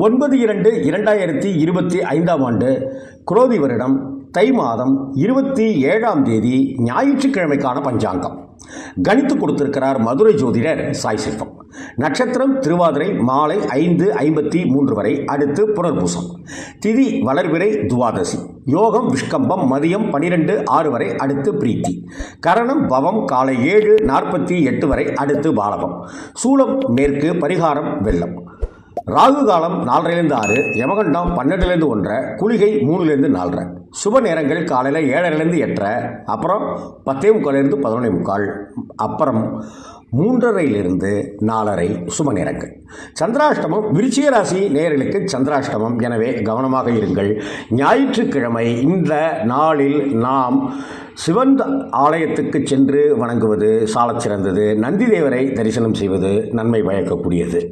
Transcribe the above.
ஒன்பது இரண்டு இரண்டாயிரத்தி இருபத்தி ஐந்தாம் ஆண்டு குரோதி வருடம் தை மாதம் இருபத்தி ஏழாம் தேதி ஞாயிற்றுக்கிழமைக்கான பஞ்சாங்கம். கணித்து கொடுத்திருக்கிறார் மதுரை ஜோதிடர் சாய் சிற்பம் நட்சத்திரம் திருவாதிரை மாலை ஐந்து ஐம்பத்தி மூன்று வரை அடுத்து புனர்பூசம். திதி வளர்விரை துவாதசி. யோகம் விஷ்கம்பம் மதியம் பனிரெண்டு ஆறு வரை அடுத்து பிரீத்தி. கரணம் பவம் காலை ஏழு நாற்பத்தி எட்டு வரை அடுத்து பாலகம் சூலம் மேற்கு பரிகாரம் வெள்ளம். ராகு காலம் நாலரைலேருந்து ஆறு யமகண்டம் பன்னெண்டுலேருந்து ஒன்றரை குளிகை மூணுலேருந்து நாலரை. சுப நேரங்கள் காலையில் ஏழரைலேருந்து எட்டரை அப்புறம் பத்தே முக்காலேருந்து பதினொன்னே முக்கால் அப்புறம் மூன்றரையிலிருந்து நாலரை சுப நேரங்கள். சந்திராஷ்டமம் விருச்சிக ராசி நேயர்களுக்கு சந்திராஷ்டமம். எனவே கவனமாக இருங்கள். ஞாயிற்றுக்கிழமை இந்த நாளில் நாம் சிவன் ஆலயத்துக்கு சென்று வணங்குவது சாலச் சிறந்தது நந்தி தேவரை தரிசனம் செய்வது நன்மை பயக்கக்கூடியது.